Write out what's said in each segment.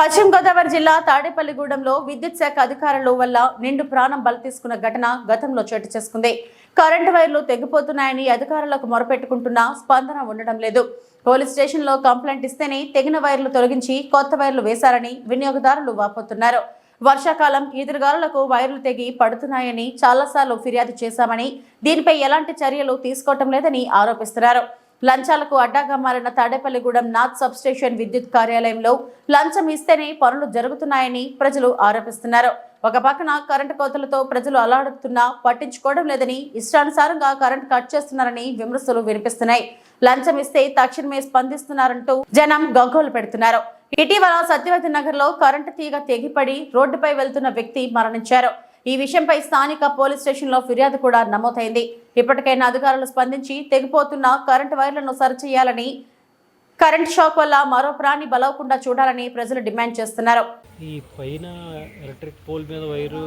పశ్చిమ గోదావరి జిల్లా తాడేపల్లిగూడెంలో విద్యుత్ శాఖ అధికారుల వల్ల నిండు ప్రాణం బలి తీసుకున్న ఘటన గతంలో చోటు చేసుకుంది. కరెంటు వైర్లు తెగిపోతున్నాయని అధికారులకు మొరపెట్టుకుంటున్నా స్పందన ఉండడం లేదు. పోలీస్ స్టేషన్లో కంప్లైంట్ ఇస్తేనే తెగిన వైర్లు తొలగించి కొత్త వైర్లు వేశారని వినియోగదారులు వాపోతున్నారు. వర్షాకాలం ఈదురుగాలులకు వైర్లు తెగి పడుతున్నాయని చాలాసార్లు ఫిర్యాదు చేశామని దీనిపై ఎలాంటి చర్యలు తీసుకోవటం లేదని ఆరోపిస్తున్నారు. లంచాలకు అడ్డాగా మారిన తాడేపల్లిగూడెం నాథ్ సబ్ స్టేషన్ విద్యుత్ కార్యాలయంలో లంచం ఇస్తేనే పనులు జరుగుతున్నాయని ప్రజలు ఆరోపిస్తున్నారు. ఒక పక్కన కరెంటు కోతలతో ప్రజలు అలాడుతున్నా పట్టించుకోవడం లేదని ఇష్టానుసారంగా కరెంట్ కట్ చేస్తున్నారని విమర్శలు వినిపిస్తున్నాయి. లంచం ఇస్తే తక్షణమే స్పందిస్తున్నారంటూ జనం గగ్గోలు పెడుతున్నారు. ఇటీవల సత్యవతి నగర్లో కరెంటు తీగ తెగిపడి రోడ్డుపై వెళ్తున్న వ్యక్తి మరణించారు. ఈ విషయంపై స్థానిక పోలీస్ స్టేషన్లో ఫిర్యాదు కూడా నమోదైంది. ఇప్పటికైనా అధికారులు స్పందించి తెగిపోతున్న కరెంటు వైర్లను సరిచేయాలని కరెంట్ షాక్ వల్ల మరో ప్రాణి బలవకుండా చూడాలని ప్రజలు డిమాండ్ చేస్తున్నారు. ఈ పైన ఎలక్ట్రిక్ పోల్ మీద వైరు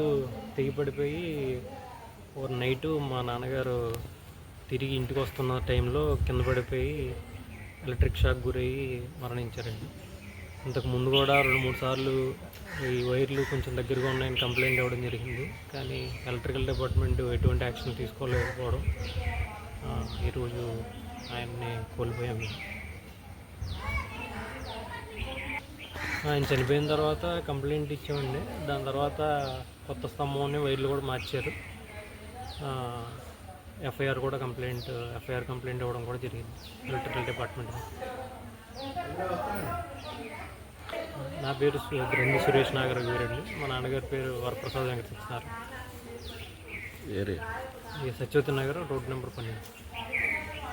తెగిపడిపోయి ఓ నైటు మా నాన్నగారు తిరిగి ఇంటికి వస్తున్న టైంలో కింద పడిపోయి ఎలక్ట్రిక్ షాక్ గురయ్యి మరణించారండి. ఇంతకు ముందు కూడా రెండు మూడు సార్లు ఈ వైర్లు కొంచెం దగ్గరగా ఉన్నాయని కంప్లైంట్ ఇవ్వడం జరిగింది. కానీ ఎలక్ట్రికల్ డిపార్ట్మెంట్ ఎటువంటి యాక్షన్ తీసుకోలేకపోవడం ఈరోజు ఆయన్ని కోల్పోయాము. ఆయన చనిపోయిన తర్వాత కంప్లైంట్ ఇచ్చామండి. దాని తర్వాత కొత్త స్తంభం వైర్లు కూడా మార్చారు. ఎఫ్ఐఆర్ కూడా కంప్లైంట్ ఎఫ్ఐఆర్ కంప్లైంట్ ఇవ్వడం కూడా జరిగింది ఎలక్ట్రికల్ డిపార్ట్మెంట్ నా పేరు గ్రంథి సురేష్ నాగర్ వీరండి మా నాన్నగారి పేరు వరప్రసాద్ వెంకట సత్యనారాయణ ఏరియా? ఈ సత్యవతి నగర్ రోడ్ నెంబర్ పన్నెండు.